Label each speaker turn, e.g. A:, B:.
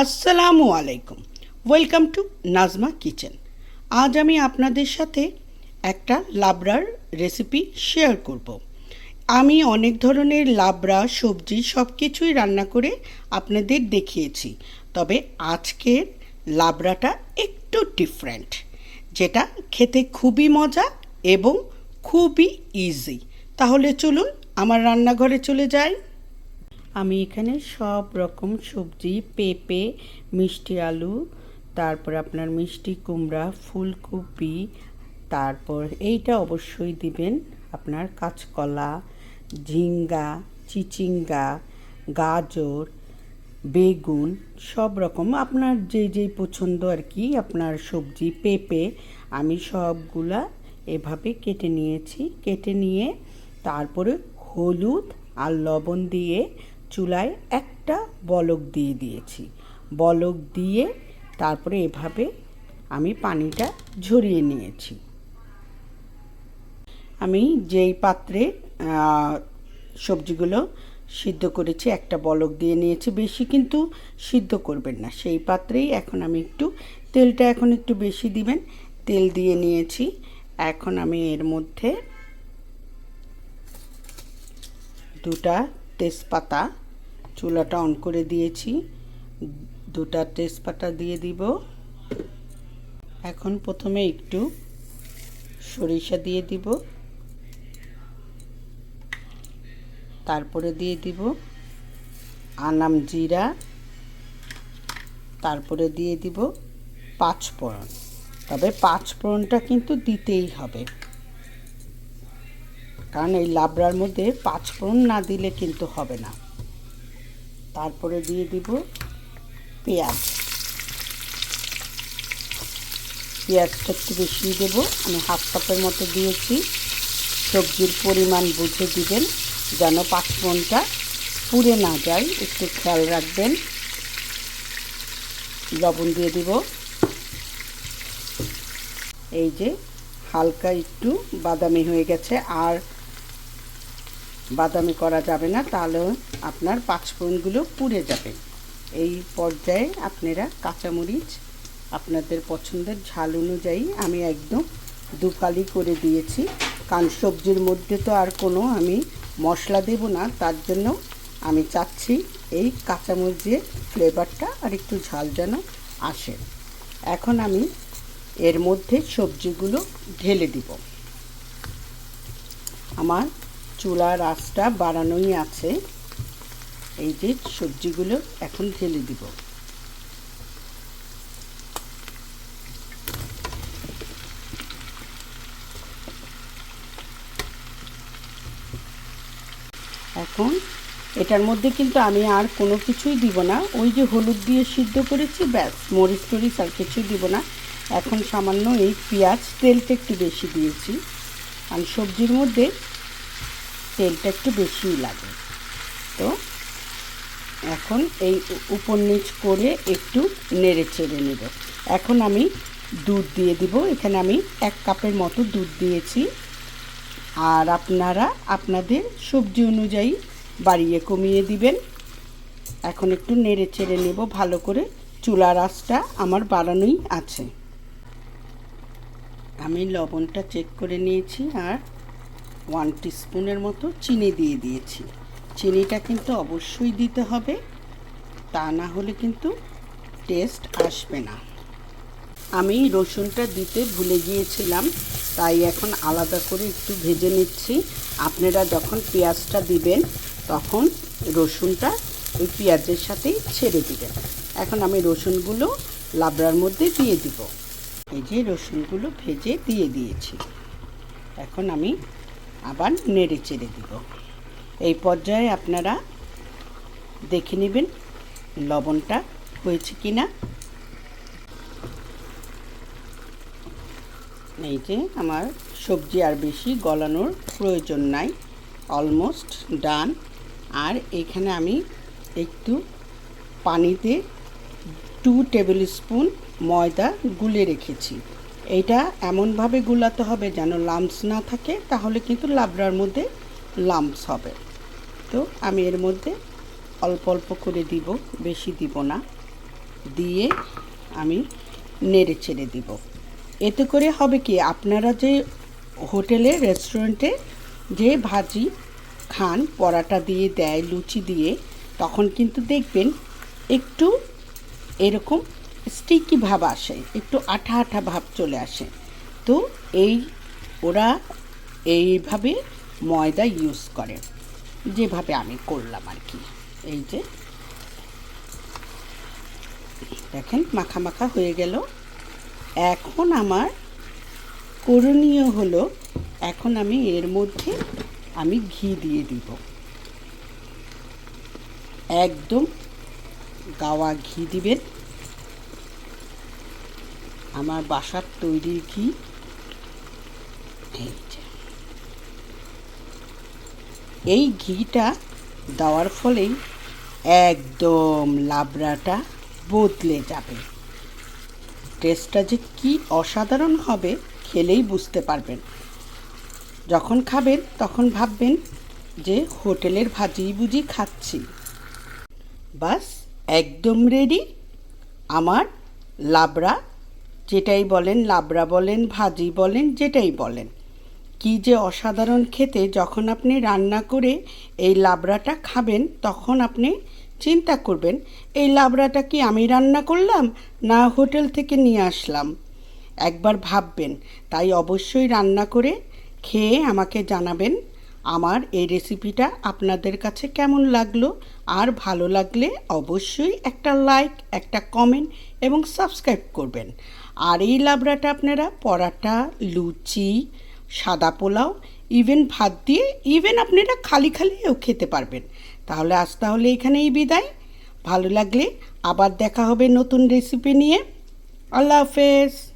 A: আসসালামু আলাইকুম। Welcome to Nazma kitchen আজ আমি আপনাদের সাথে একটা লাবড়ার রেসিপি শেয়ার করব। আমি অনেক ধরনের লাবড়া, সবজি সব কিছুই রান্না করে আপনাদের দেখিয়েছি। তবে আজকের লাবড়াটা একটু ডিফারেন্ট যেটা খেতে খুবই মজা এবং খুবই ইজি তাহলে চলুন আমার রান্নাঘরে চলে যাই। আমি এখানে সব রকম সবজি, পেঁপে, মিষ্টি আলু, তারপর আপনার মিষ্টি কুমড়া, ফুলকপি, তারপর এইটা অবশ্যই দিবেন আপনার কাঁচকলা, ঝিঙ্গা, চিচিঙ্গা, গাজর, বেগুন, সব রকম। আপনার যে যেই পছন্দ আর কি, আপনার সবজি, পেঁপে, আমি সবগুলা এভাবে কেটে নিয়েছি। কেটে নিয়ে তারপরে হলুদ আর লবণ দিয়ে চুলায় একটা বলক দিয়ে দিয়েছি। বলক দিয়ে তারপরে এভাবে আমি পানিটা ঝরিয়ে নিয়েছি। আমি যেই পাত্রে সবজিগুলো সিদ্ধ করেছি, একটা বলক দিয়ে নিয়েছি। বেশি কিন্তু সিদ্ধ করবেন না। সেই পাত্রেই এখন আমি একটু, তেলটা এখন একটু বেশি দিবেন। তেল দিয়ে নিয়েছি। এখন আমি এর মধ্যে দুটা তেজপাতা চুলাটা অন করে দিয়েছি। দুটা তেজপাতা দিয়ে দিব। এখন প্রথমে একটু সরিষা দিয়ে দিব। তারপরে দিয়ে দিব আনাম জিরা। তারপরে দিয়ে দিব পাঁচফোড়ন। তবে পাঁচফোড়নটা কিন্তু দিতেই হবে। কারণ এই লাবড়ার মধ্যে পাঁচফোড়ন না দিলে কিন্তু হবে না। তারপরে দিয়ে দিব পেঁয়াজ। পেঁয়াজটা একটু বেশি দেবো, আমি হাফ কাপের মতো দিয়েছি। সবজির পরিমাণ বুঝে দিবেন, যেন পাঁচফোড়নটা পুড়ে না যায়, একটু খেয়াল রাখবেন। লবণ দিয়ে দিব। এই যে হালকা একটু বাদামি হয়ে গেছে, আর বাদামি করা যাবে না তাহলে আপনার পাঁচফোড়নগুলো পুড়ে যাবে। এই পর্যায়ে আপনারা কাঁচামরিচ, আপনাদের পছন্দের ঝাল অনুযায়ী আমি একদম দুফালি করে দিয়েছি। কারণ সবজির মধ্যে তো আর কোনো আমি মশলা দেব না, তার জন্য আমি চাচ্ছি এই কাঁচামরিচের ফ্লেভারটা আর একটু ঝাল যেন আসে। এখন আমি এর মধ্যে সবজিগুলো ঢেলে দিব। আমার চুলার আঁচটা বাড়ানোই আছে। এই যে সবজিগুলো এখন ঢেলে দিব। এখন এটার মধ্যে কিন্তু আমি আর কোনো কিছুই দিব না। ওই যে হলুদ দিয়ে সিদ্ধ করেছি, ব্যাস, মরিচ টরিচ আর কিছুই দিব না। এখন সামান্য এই পেঁয়াজ, তেলটা একটু বেশি দিয়েছি। আর সবজির মধ্যে তেলটা একটু বেশিই লাগে। তো এখন এই উপর নিচ করে একটু নেড়ে চেড়ে নেব। এখন আমি দুধ দিয়ে দিব। এখানে আমি এক কাপের মতো দুধ দিয়েছি। আর আপনারা আপনাদের সবজি অনুযায়ী বাড়িয়ে কমিয়ে দিবেন। এখন একটু নেড়ে চেড়ে নেব ভালো করে। চুলার আঁচটা আমার বাড়ানোই আছে। আমি লবণটা চেক করে নিয়েছি আর ওয়ান টিস্পুনের মতো চিনি দিয়ে দিয়েছি। চিনিটা কিন্তু অবশ্যই দিতে হবে, তা না হলে কিন্তু টেস্ট আসবে না। আমি রসুনটা দিতে ভুলে গিয়েছিলাম, তাই এখন আলাদা করে একটু ভেজে নিচ্ছি। আপনারা যখন পেঁয়াজটা দিবেন, তখন রসুনটা ওই পেঁয়াজের সাথেই ছেড়ে দিবেন। এখন আমি রসুনগুলো লাবড়ার মধ্যে দিয়ে দিব। এই যে রসুনগুলো ভেজে দিয়ে দিয়েছি। এখন আমি আবার নেড়ে চেড়ে দিব। এই পর্যায়ে আপনারা দেখে নেবেন লবণটা হয়েছে কি না এই যে আমার সবজি আর বেশি গলানোর প্রয়োজন নাই। অলমোস্ট ডান আর এখানে আমি একটু পানিতে টু টেবিল স্পুন ময়দা গুলে রেখেছি। এইটা এমনভাবে গুলাতে হবে যেন লাম্পস না থাকে, তাহলে কিন্তু লাবড়ার মধ্যে লাম্পস হবে। তো আমি এর মধ্যে অল্প অল্প করে দিব, বেশি দিব না। দিয়ে আমি নেড়ে ছেড়ে দিব। এতে করে হবে কি, আপনারা যে হোটেলে রেস্টুরেন্টে যে ভাজি খান, পরাটা দিয়ে দেয়, লুচি দিয়ে, তখন কিন্তু দেখবেন একটু এরকম স্টিকি ভাব আসে, একটু আঠা আঠা ভাব চলে আসে। তো এই, ওরা এইভাবে ময়দা ইউজ করে, যেভাবে আমি করলাম আর কি। এই যে, দেখেন মাখা মাখা হয়ে গেল। এখন আমার করণীয় হলো, এখন আমি এর মধ্যে আমি ঘি দিয়ে দিব। একদম গাওয়া ঘি দিবেন। আমার বাসার তৈরি ঘি এই ঘিটা দেওয়ার ফলেই একদম লাবড়াটা বদলে যাবে। টেস্টটা যে কি অসাধারণ হবে খেলেই বুঝতে পারবেন। যখন খাবেন তখন ভাববেন যে হোটেলের ভাজি বুঝি খাচ্ছি। বাস, একদম রেডি আমার লাবড়া যেটাই বলেন, লাবড়া বলেন, ভাজি বলেন, যেটাই বলেন। কি যে অসাধারণ খেতে যখন আপনি রান্না করে এই লাবড়াটা খাবেন, তখন আপনি চিন্তা করবেন, এই লাবড়াটা কি আমি রান্না করলাম না হোটেল থেকে নিয়ে আসলাম? একবার ভাববেন, তাই অবশ্যই রান্না করে খেয়ে আমাকে জানাবেন, আমার এই রেসিপিটা আপনাদের কাছে কেমন লাগল? আর ভালো লাগলে অবশ্যই একটা লাইক একটা কমেন্ট এবং সাবস্ক্রাইব করবেন। আর এই লাবড়াটা আপনারা, পরাটা, লুচি, সাদা পোলাও ইভেন ভাত দিয়ে ইভেন আপনারা খালি খালিও খেতে পারবেন। তাহলে আজ তাহলে এখানেই বিদায়। ভালো লাগলে আবার দেখা হবে নতুন রেসিপি নিয়ে। আল্লাহ হাফেজ।